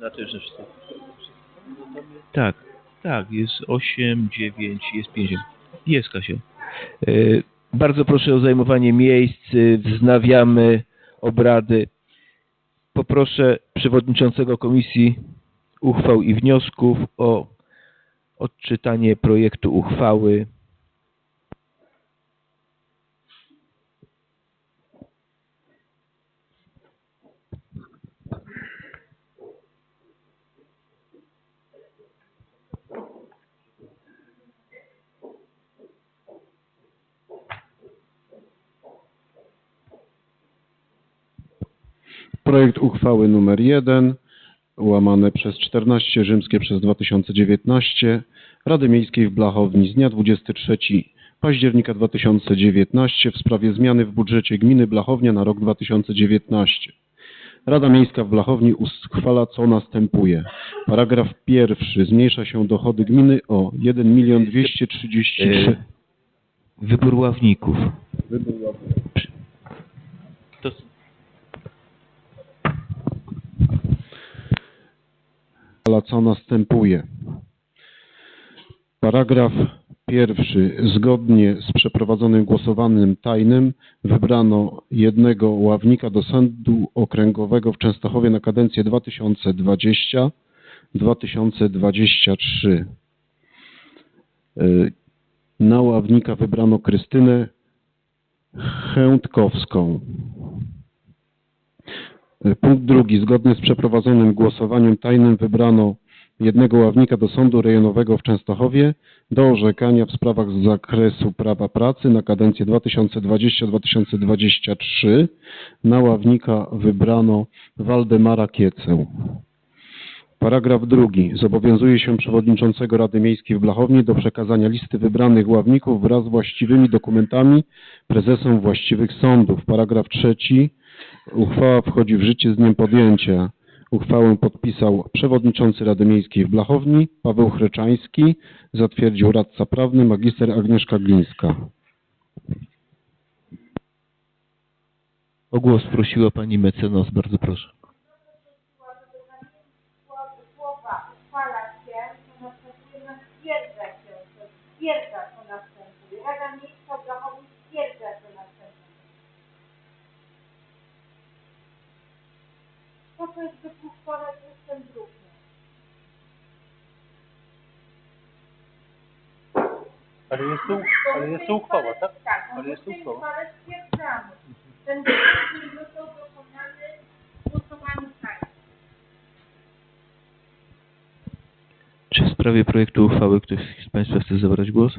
na też wszystko. Tak, tak, jest 8, 9, jest 5. Jest Kasia. E, Bardzo proszę o zajmowanie miejsc. e, Wznawiamy obrady. Poproszę przewodniczącego Komisji Uchwał i Wniosków o odczytanie projektu uchwały. Projekt uchwały numer 1, łamane przez 14 rzymskie przez 2019 Rady Miejskiej w Blachowni z dnia 23 października 2019 w sprawie zmiany w budżecie gminy Blachownia na rok 2019. Rada Miejska w Blachowni uchwala co następuje. Paragraf pierwszy. Zmniejsza się dochody gminy o 1 milion 233 E, Wybór ławników. To, Ale co następuje? Paragraf pierwszy. Zgodnie z przeprowadzonym głosowaniem tajnym wybrano jednego ławnika do Sądu Okręgowego w Częstochowie na kadencję 2020-2023. Y, Na ławnika wybrano Krystynę Chętkowską. Punkt drugi. Zgodnie z przeprowadzonym głosowaniem tajnym wybrano jednego ławnika do Sądu Rejonowego w Częstochowie do orzekania w sprawach z zakresu prawa pracy na kadencję 2020-2023. Na ławnika wybrano Waldemara Kiecę. Paragraf drugi. Zobowiązuje się przewodniczącego Rady Miejskiej w Blachowni do przekazania listy wybranych ławników wraz z właściwymi dokumentami prezesom właściwych sądów. Paragraf trzeci. Uchwała wchodzi w życie z dniem podjęcia. Uchwałę podpisał przewodniczący Rady Miejskiej w Blachowni Paweł Chreczański, zatwierdził radca prawny magister Agnieszka Glińska. o głos prosiła pani mecenas, bardzo proszę. słowa uchwala się, to następuje na stwierdza się, to stwierdza, co następuje. Rada Miejska w Blachowni stwierdza, co następuje. Co jest wypuszczone przez ten druk? Ale jest tu, ale jest tu uchwała, tak? Tak, Ale jest uchwała. uchwale stwierdzamy. Ten druk nie został dokonany w głosowaniu tak. Czy w sprawie projektu uchwały ktoś z Państwa chce zabrać głos?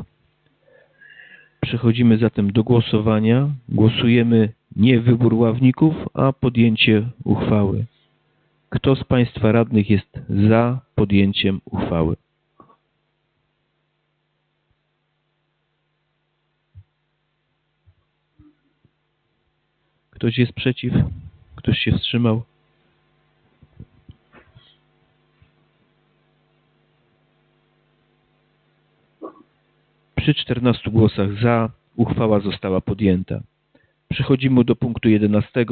Przechodzimy zatem do głosowania. Głosujemy nie wybór ławników, a podjęcie uchwały. Kto z Państwa radnych jest za podjęciem uchwały? Ktoś jest przeciw? Ktoś się wstrzymał? Przy 14 głosach za uchwała została podjęta. Przechodzimy do punktu 11.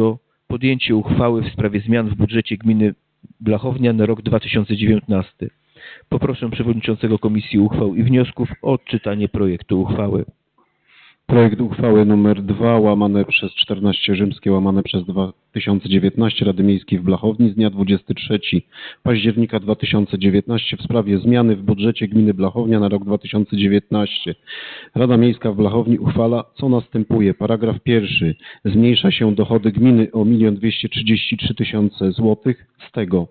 Podjęcie uchwały w sprawie zmian w budżecie gminy Blachownia na rok 2019. Poproszę przewodniczącego Komisji Uchwał i Wniosków o odczytanie projektu uchwały. Projekt uchwały numer 2 łamane przez 14 rzymskie łamane przez 2019 Rady Miejskiej w Blachowni z dnia 23 października 2019 w sprawie zmiany w budżecie gminy Blachownia na rok 2019. Rada Miejska w Blachowni uchwala co następuje. Paragraf pierwszy. Zmniejsza się dochody gminy o 1 233 tysiące złotych. Z tego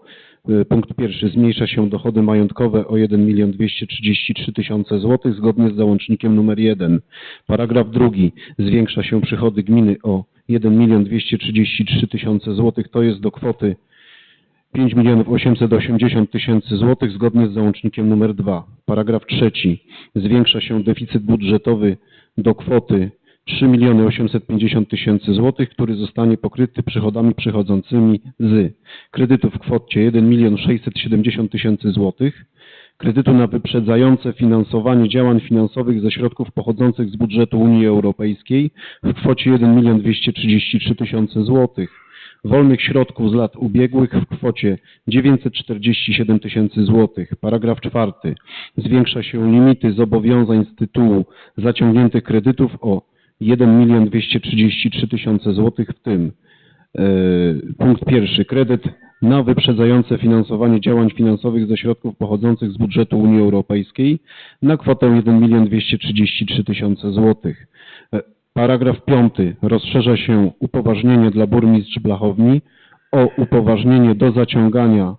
punkt pierwszy. Zmniejsza się dochody majątkowe o 1 233 tysiące złotych zgodnie z załącznikiem numer 1. Paragraf drugi. Zwiększa się przychody gminy o 1 233 tysiące złotych, to jest do kwoty 5 880 tysięcy złotych zgodnie z załącznikiem numer 2. Paragraf trzeci. Zwiększa się deficyt budżetowy do kwoty 3 850 tysięcy złotych, który zostanie pokryty przychodami przychodzącymi z kredytów w kwocie 1 670 tysięcy złotych, kredytu na wyprzedzające finansowanie działań finansowych ze środków pochodzących z budżetu Unii Europejskiej w kwocie 1 233 tysiące złotych wolnych środków z lat ubiegłych w kwocie 947 tysięcy złotych. Paragraf czwarty. Zwiększa się limity zobowiązań z tytułu zaciągniętych kredytów o 1 milion 233 tysiące złotych, w tym e, punkt pierwszy. Kredyt na wyprzedzające finansowanie działań finansowych ze środków pochodzących z budżetu Unii Europejskiej na kwotę 1 milion 233 tysiące złotych. E, Paragraf piąty. Rozszerza się upoważnienie dla burmistrz Blachowni o upoważnienie do zaciągania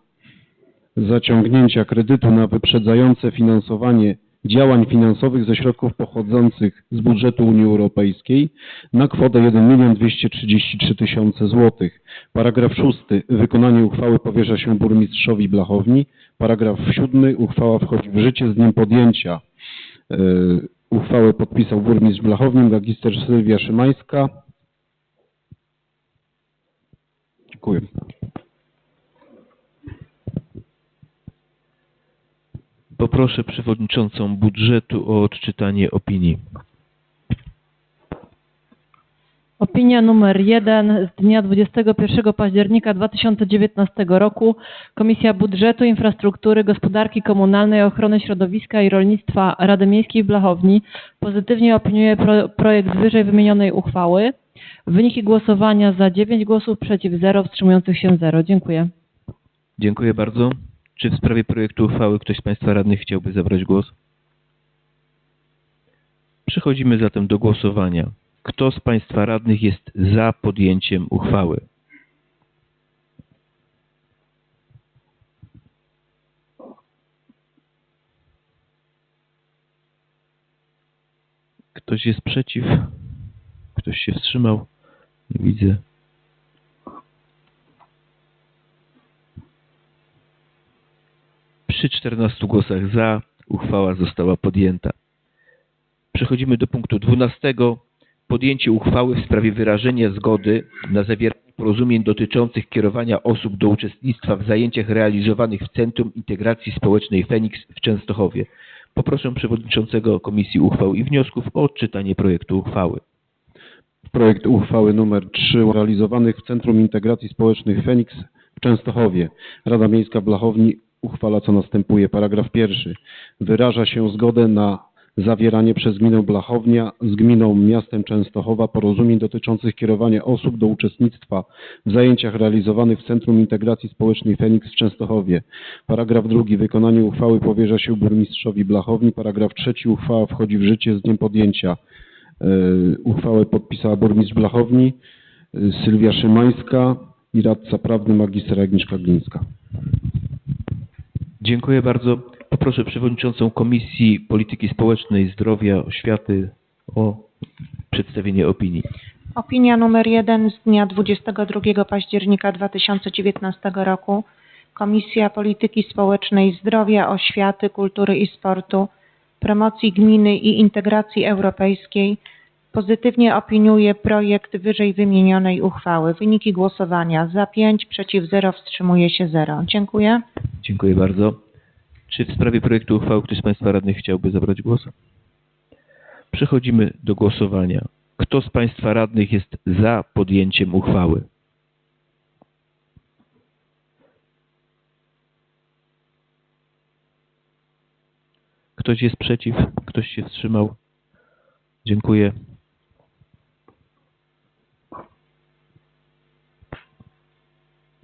zaciągnięcia kredytu na wyprzedzające finansowanie działań finansowych ze środków pochodzących z budżetu Unii Europejskiej na kwotę 1 milion 233 tysiące złotych. Paragraf szósty. Wykonanie uchwały powierza się burmistrzowi Blachowni. Paragraf siódmy. Uchwała wchodzi w życie z dniem podjęcia. E, Uchwałę podpisał burmistrz Blachowni, magister Sylwia Szymańska. Dziękuję. Poproszę przewodniczącą budżetu o odczytanie opinii. Opinia numer 1 z dnia 21 października 2019 roku. Komisja Budżetu, Infrastruktury, Gospodarki Komunalnej, Ochrony Środowiska i Rolnictwa Rady Miejskiej w Blachowni pozytywnie opiniuje pro, projekt wyżej wymienionej uchwały. Wyniki głosowania za 9 głosów, przeciw 0, wstrzymujących się 0. Dziękuję. Dziękuję bardzo. Czy w sprawie projektu uchwały ktoś z Państwa radnych chciałby zabrać głos? Przechodzimy zatem do głosowania. Kto z Państwa radnych jest za podjęciem uchwały? Ktoś jest przeciw? Ktoś się wstrzymał? Nie widzę. Przy 14 głosach za uchwała została podjęta. Przechodzimy do punktu 12. Podjęcie uchwały w sprawie wyrażenia zgody na zawieranie porozumień dotyczących kierowania osób do uczestnictwa w zajęciach realizowanych w Centrum Integracji Społecznej Feniks w Częstochowie. Poproszę przewodniczącego Komisji Uchwał i Wniosków o odczytanie projektu uchwały. Projekt uchwały nr 3 realizowanych w Centrum Integracji Społecznej Feniks w Częstochowie. Rada Miejska Blachowni uchwala co następuje. Paragraf pierwszy. Wyraża się zgodę na zawieranie przez gminę Blachownia z gminą miastem Częstochowa porozumień dotyczących kierowania osób do uczestnictwa w zajęciach realizowanych w Centrum Integracji Społecznej Feniks w Częstochowie. Paragraf drugi. Wykonanie uchwały powierza się burmistrzowi Blachowni. Paragraf trzeci. Uchwała wchodzi w życie z dniem podjęcia. E, Uchwałę podpisała burmistrz Blachowni, e, Sylwia Szymańska i radca prawny magister Agnieszka Glińska. Dziękuję bardzo. Poproszę przewodniczącą Komisji Polityki Społecznej, Zdrowia, Oświaty o przedstawienie opinii. Opinia numer 1 z dnia 22 października 2019 roku. Komisja Polityki Społecznej, Zdrowia, Oświaty, Kultury i Sportu, Promocji Gminy i Integracji Europejskiej pozytywnie opiniuje projekt wyżej wymienionej uchwały. Wyniki głosowania za 5, przeciw 0, wstrzymuje się 0. Dziękuję. Dziękuję bardzo. Czy w sprawie projektu uchwały ktoś z Państwa radnych chciałby zabrać głos? Przechodzimy do głosowania. Kto z Państwa radnych jest za podjęciem uchwały? Ktoś jest przeciw? Ktoś się wstrzymał? Dziękuję.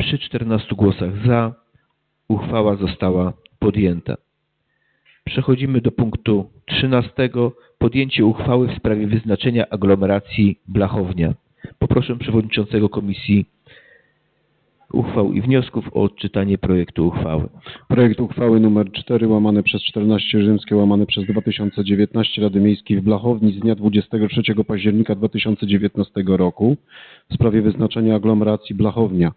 Przy 14 głosach za uchwała została podjęta. Przechodzimy do punktu 13. Podjęcie uchwały w sprawie wyznaczenia aglomeracji Blachownia. Poproszę przewodniczącego Komisji Uchwał i Wniosków o odczytanie projektu uchwały. Projekt uchwały nr 4 łamane przez 14 rzymskie łamane przez 2019 Rady Miejskiej w Blachowni z dnia 23 października 2019 roku w sprawie wyznaczenia aglomeracji Blachownia.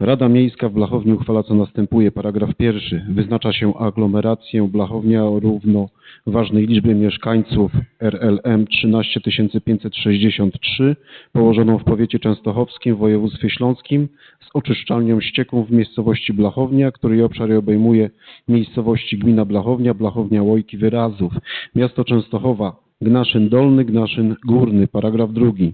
Rada Miejska w Blachowni uchwala co następuje. Paragraf pierwszy. Wyznacza się aglomerację Blachownia o równoważnej liczbie mieszkańców RLM 13 563 położoną w powiecie częstochowskim w województwie śląskim z oczyszczalnią ścieków w miejscowości Blachownia, której obszar obejmuje miejscowości gmina Blachownia, Blachownia Łojki Wyrazów, miasto Częstochowa, Gnaszyn Dolny, Gnaszyn Górny. Paragraf drugi.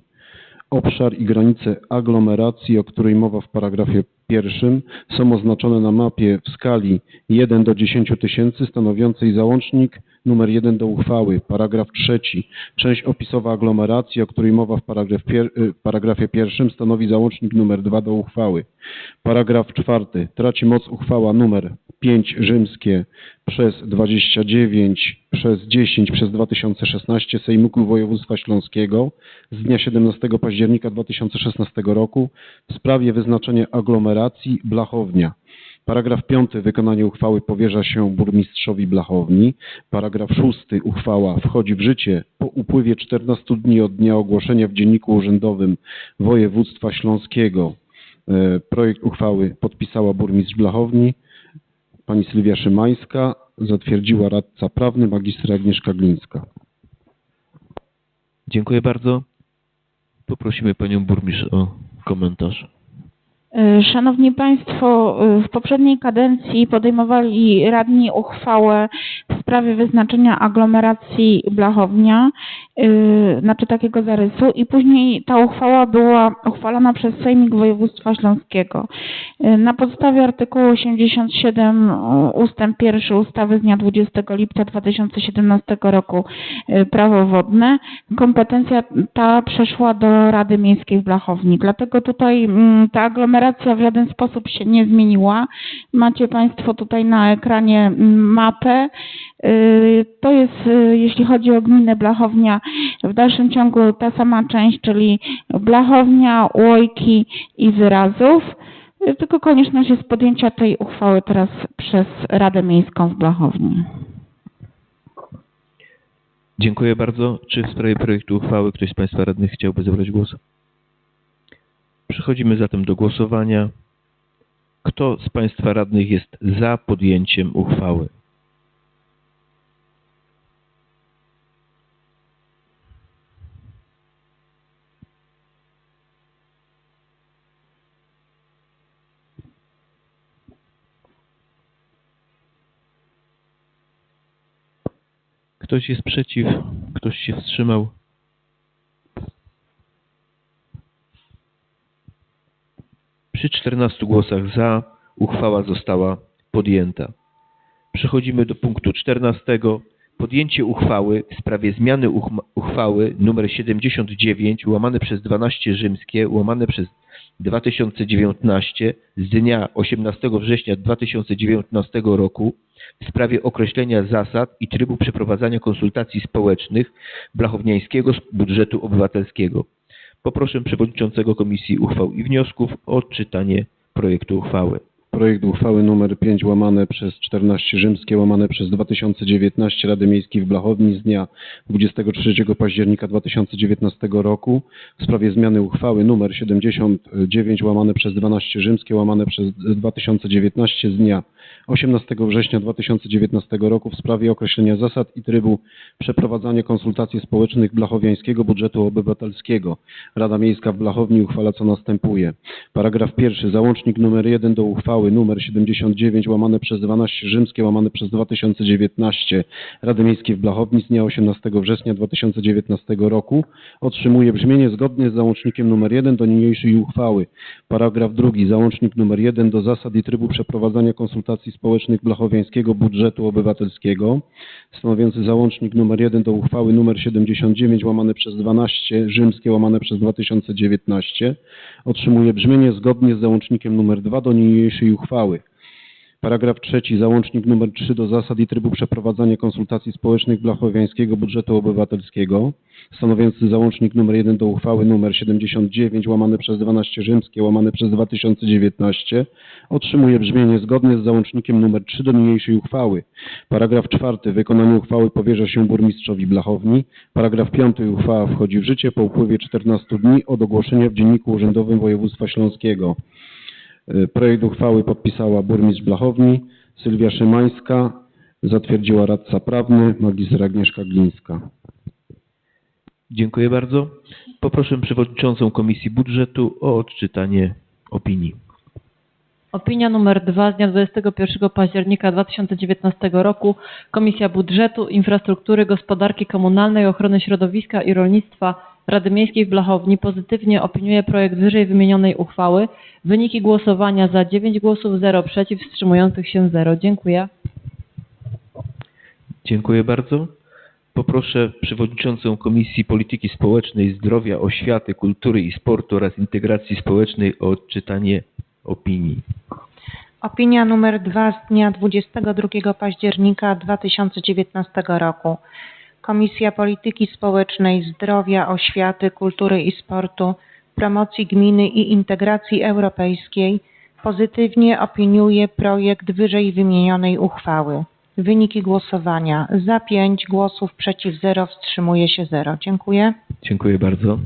Obszar i granice aglomeracji, o której mowa w paragrafie pierwszym, są oznaczone na mapie w skali 1 do 10 tysięcy, stanowiącej załącznik numer 1 do uchwały. Paragraf trzeci. Część opisowa aglomeracji, o której mowa w paragraf pier, y, paragrafie pierwszym, stanowi załącznik numer 2 do uchwały. Paragraf czwarty. Traci moc uchwała numer 5 rzymskie przez 29 przez 10 przez 2016 Sejmiku Województwa Śląskiego z dnia 17 października 2016 roku w sprawie wyznaczenia aglomeracji Blachownia. Paragraf 5. Wykonanie uchwały powierza się burmistrzowi Blachowni. Paragraf 6. Uchwała wchodzi w życie po upływie 14 dni od dnia ogłoszenia w Dzienniku Urzędowym Województwa Śląskiego. E, Projekt uchwały podpisała burmistrz Blachowni. Pani Sylwia Szymańska zatwierdziła radca prawny magistra Agnieszka Glińska. Dziękuję bardzo. Poprosimy panią burmistrz o komentarz. Y, Szanowni Państwo, y, w poprzedniej kadencji podejmowali radni uchwałę w sprawie wyznaczenia aglomeracji Blachownia, y, znaczy takiego zarysu i później ta uchwała była uchwalona przez Sejmik Województwa Śląskiego. Y, Na podstawie artykułu 87 y, ustęp 1 ustawy z dnia 20 lipca 2017 roku y, Prawo Wodne kompetencja ta przeszła do Rady Miejskiej w Blachowni. Dlatego tutaj mm, ta aglomeracja w żaden sposób się nie zmieniła. Macie Państwo tutaj na ekranie mm, mapę. Y, To jest, y, jeśli chodzi o gminę Blachownia, w dalszym ciągu ta sama część, czyli Blachownia, Łojki i Wyrazów. Y, Tylko konieczność jest podjęcia tej uchwały teraz przez Radę Miejską w Blachowni. Dziękuję bardzo. Czy w sprawie projektu uchwały ktoś z Państwa radnych chciałby zabrać głos? Przechodzimy zatem do głosowania. Kto z Państwa radnych jest za podjęciem uchwały? Ktoś jest przeciw? Ktoś się wstrzymał? Przy 14 głosach za uchwała została podjęta. Przechodzimy do punktu 14. Podjęcie uchwały w sprawie zmiany uchwały nr 79 łamane przez 12 rzymskie łamane przez 2019 z dnia 18 września 2019 roku w sprawie określenia zasad i trybu przeprowadzania konsultacji społecznych blachowniańskiego budżetu obywatelskiego. Poproszę przewodniczącego Komisji Uchwał i Wniosków o odczytanie projektu uchwały. Projekt uchwały nr 5 łamane przez 14 rzymskie łamane przez 2019 Rady Miejskiej w Blachowni z dnia 23 października 2019 roku w sprawie zmiany uchwały nr 79 łamane przez 12 rzymskie łamane przez 2019 z dnia 18 września 2019 roku w sprawie określenia zasad i trybu przeprowadzania konsultacji społecznych Blachowiańskiego Budżetu Obywatelskiego. Rada Miejska w Blachowni uchwala co następuje. Paragraf pierwszy. Załącznik nr 1 do uchwały nr 79 łamane przez 12 rzymskie łamane przez 2019 Rady Miejskiej w Blachowni z dnia 18 września 2019 roku otrzymuje brzmienie zgodnie z załącznikiem nr 1 do niniejszej uchwały. Paragraf drugi. Załącznik nr 1 do zasad i trybu przeprowadzania konsultacji społecznych Blachowiańskiego Budżetu Obywatelskiego stanowiący załącznik nr 1 do uchwały nr 79 łamane przez 12 rzymskie łamane przez 2019 otrzymuje brzmienie zgodnie z załącznikiem nr 2 do niniejszej uchwały. Paragraf trzeci. Załącznik nr 3 do zasad i trybu przeprowadzania konsultacji społecznych Blachowiańskiego Budżetu Obywatelskiego stanowiący załącznik nr 1 do uchwały nr 79 łamane przez 12 rzymskie łamane przez 2019 otrzymuje brzmienie zgodne z załącznikiem nr 3 do niniejszej uchwały. Paragraf czwarty. Wykonanie uchwały powierza się burmistrzowi Blachowni. Paragraf piąty. Uchwała wchodzi w życie po upływie 14 dni od ogłoszenia w Dzienniku Urzędowym Województwa Śląskiego. Y, Projekt uchwały podpisała burmistrz Blachowni, Sylwia Szymańska, zatwierdziła radca prawny, magister Agnieszka Glińska. Dziękuję bardzo. Poproszę przewodniczącą Komisji Budżetu o odczytanie opinii. Opinia numer 2 z dnia 21 października 2019 roku. Komisja Budżetu, Infrastruktury, Gospodarki Komunalnej, Ochrony Środowiska i Rolnictwa Rady Miejskiej w Blachowni pozytywnie opiniuje projekt wyżej wymienionej uchwały. Wyniki głosowania za 9 głosów, 0 przeciw, wstrzymujących się 0. Dziękuję. Dziękuję bardzo. Poproszę przewodniczącą Komisji Polityki Społecznej, Zdrowia, Oświaty, Kultury i Sportu oraz Integracji Społecznej o odczytanie opinii. Opinia numer 2 z dnia 22 października 2019 roku. Komisja Polityki Społecznej, Zdrowia, Oświaty, Kultury i Sportu, Promocji Gminy i Integracji Europejskiej pozytywnie opiniuje projekt wyżej wymienionej uchwały. Wyniki głosowania za 5 głosów, przeciw 0, wstrzymuje się 0. Dziękuję. Dziękuję bardzo.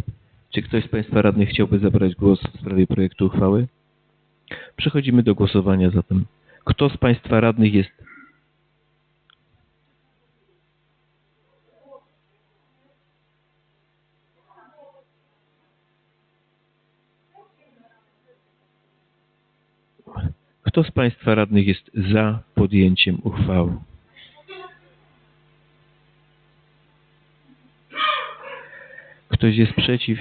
Czy ktoś z Państwa radnych chciałby zabrać głos w sprawie projektu uchwały? Przechodzimy do głosowania zatem. Kto z Państwa radnych jest Kto z Państwa radnych jest za podjęciem uchwały? Ktoś jest przeciw?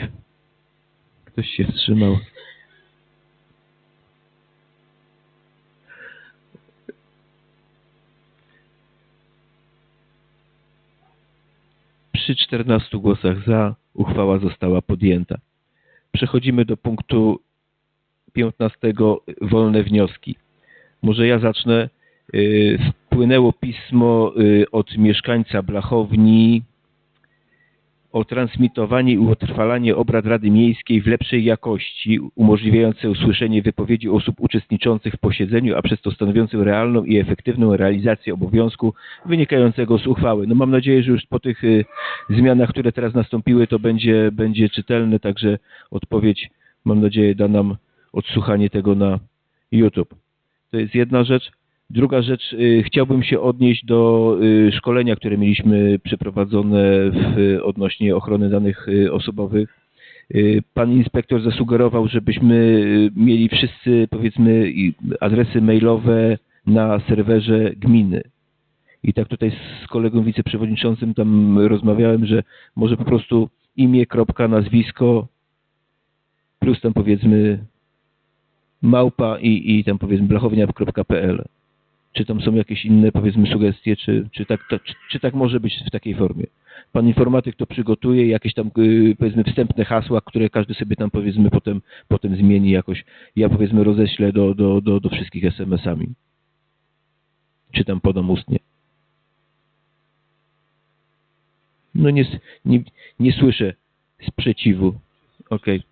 Ktoś się wstrzymał? Przy 14 głosach za uchwała została podjęta. Przechodzimy do punktu 15. Wolne wnioski. Może ja zacznę. Y, Wpłynęło pismo y, od mieszkańca Blachowni o transmitowanie i utrwalanie obrad Rady Miejskiej w lepszej jakości, umożliwiające usłyszenie wypowiedzi osób uczestniczących w posiedzeniu, a przez to stanowiących realną i efektywną realizację obowiązku wynikającego z uchwały. No mam nadzieję, że już po tych y, zmianach, które teraz nastąpiły, to będzie, będzie czytelne, także odpowiedź, mam nadzieję, da nam odsłuchanie tego na YouTube. To jest jedna rzecz. Druga rzecz, y, chciałbym się odnieść do y, szkolenia, które mieliśmy przeprowadzone w, odnośnie ochrony danych y, osobowych. Y, Pan inspektor zasugerował, żebyśmy y, mieli wszyscy, powiedzmy, adresy mailowe na serwerze gminy. I tak tutaj z kolegą wiceprzewodniczącym tam rozmawiałem, że może po prostu imię, kropka, nazwisko, plus tam powiedzmy małpa i, i tam powiedzmy blachownia.pl. Czy tam są jakieś inne powiedzmy sugestie, czy, czy, tak, to, czy, czy tak może być w takiej formie? Pan informatyk to przygotuje, jakieś tam y, powiedzmy wstępne hasła, które każdy sobie tam powiedzmy potem, potem zmieni jakoś. Ja powiedzmy roześlę do, do, do, do wszystkich SMS-ami. Czy tam podam ustnie. No nie, nie, nie słyszę sprzeciwu. Okej. Czy...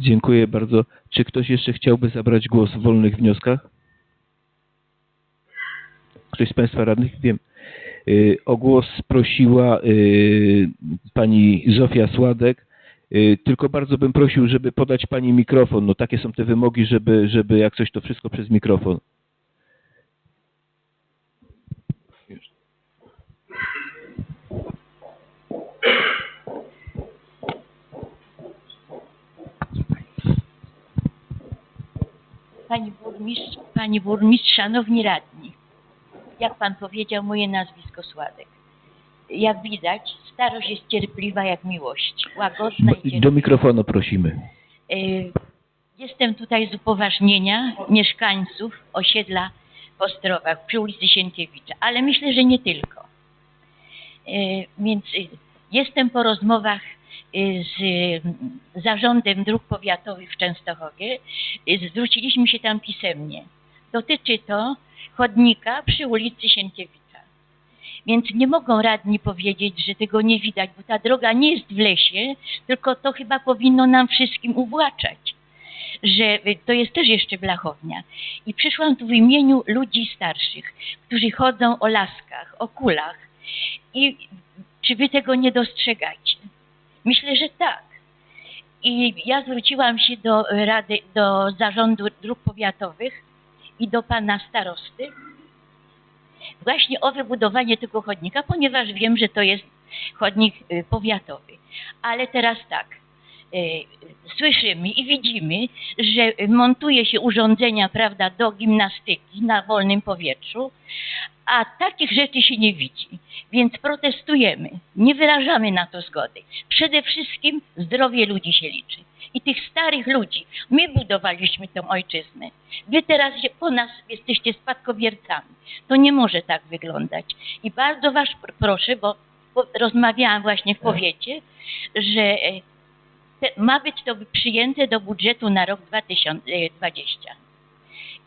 Dziękuję bardzo. Czy ktoś jeszcze chciałby zabrać głos w wolnych wnioskach? Ktoś z Państwa radnych? Wiem. Y, O głos prosiła y, pani Zofia Sładek. Y, Tylko bardzo bym prosił, żeby podać pani mikrofon. No takie są te wymogi, żeby, żeby jak coś to wszystko przez mikrofon. Pani burmistrz, pani burmistrz, szanowni radni. Jak pan powiedział, moje nazwisko Sładek. Jak widać, starość jest cierpliwa jak miłość, łagodna i Do cierpliwa. mikrofonu prosimy. Y, Jestem tutaj z upoważnienia mieszkańców osiedla w Ostrowach przy ulicy Sienkiewicza, ale myślę, że nie tylko. Y, Więc jestem po rozmowach z y, zarządem dróg powiatowych w Częstochowie. Y, Zwróciliśmy się tam pisemnie. Dotyczy to chodnika przy ulicy Sienkiewicza. Więc nie mogą radni powiedzieć, że tego nie widać, bo ta droga nie jest w lesie, tylko to chyba powinno nam wszystkim uwłaczać, że y, to jest też jeszcze blachownia. I przyszłam tu w imieniu ludzi starszych, którzy chodzą o laskach, o kulach. I czy wy tego nie dostrzegacie? Myślę, że tak. I ja zwróciłam się do Rady, do Zarządu Dróg Powiatowych i do pana starosty właśnie o wybudowanie tego chodnika, ponieważ wiem, że to jest chodnik y, powiatowy. Ale teraz tak, słyszymy i widzimy, że montuje się urządzenia, prawda, do gimnastyki na wolnym powietrzu, a takich rzeczy się nie widzi. Więc protestujemy, nie wyrażamy na to zgody. Przede wszystkim zdrowie ludzi się liczy. I tych starych ludzi. My budowaliśmy tę ojczyznę. Wy teraz po nas jesteście spadkobiercami. To nie może tak wyglądać. I bardzo was pr- proszę, bo rozmawiałam właśnie w powiecie, że e, ma być to przyjęte do budżetu na rok 2020.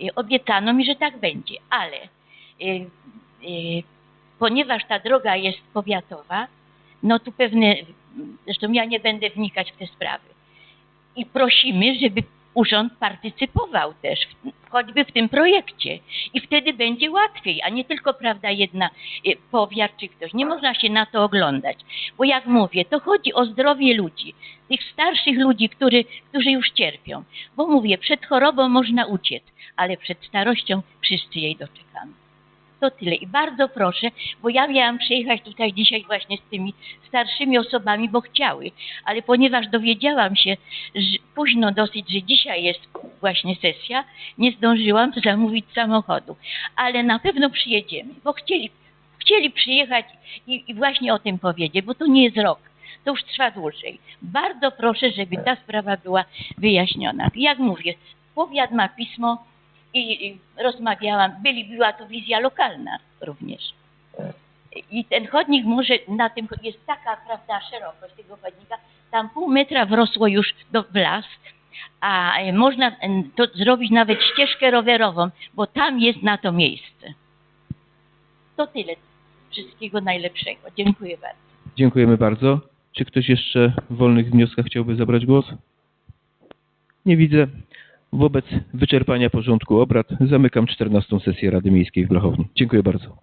E, Obiecano mi, że tak będzie, ale e, e, ponieważ ta droga jest powiatowa, no tu pewne, zresztą ja nie będę wnikać w te sprawy. I prosimy, żeby urząd partycypował też, w- choćby w tym projekcie. I wtedy będzie łatwiej, a nie tylko, prawda, jedna y, powiat czy ktoś. Nie można się na to oglądać. Bo jak mówię, to chodzi o zdrowie ludzi, tych starszych ludzi, który, którzy już cierpią. Bo mówię, przed chorobą można uciec, ale przed starością wszyscy jej doczekamy. To tyle. I bardzo proszę, bo ja miałam przyjechać tutaj dzisiaj właśnie z tymi starszymi osobami, bo chciały, ale ponieważ dowiedziałam się że późno dosyć, że dzisiaj jest właśnie sesja, nie zdążyłam zamówić samochodu. Ale na pewno przyjedziemy, bo chcieli, chcieli przyjechać i, i właśnie o tym powiedzieć, bo to nie jest rok. To już trwa dłużej. Bardzo proszę, żeby ta sprawa była wyjaśniona. Jak mówię, powiat ma pismo i, rozmawiałam, byli, była to wizja lokalna również. I ten chodnik może na tym jest taka, prawda, szerokość tego chodnika, tam pół metra wrosło już do, w las, a e, można e, to zrobić nawet ścieżkę rowerową, bo tam jest na to miejsce. To tyle. Wszystkiego najlepszego. Dziękuję bardzo. Dziękujemy bardzo. Czy ktoś jeszcze w wolnych wnioskach chciałby zabrać głos? Nie widzę. Wobec wyczerpania porządku obrad zamykam 14 sesję Rady Miejskiej w Blachowni. Dziękuję bardzo.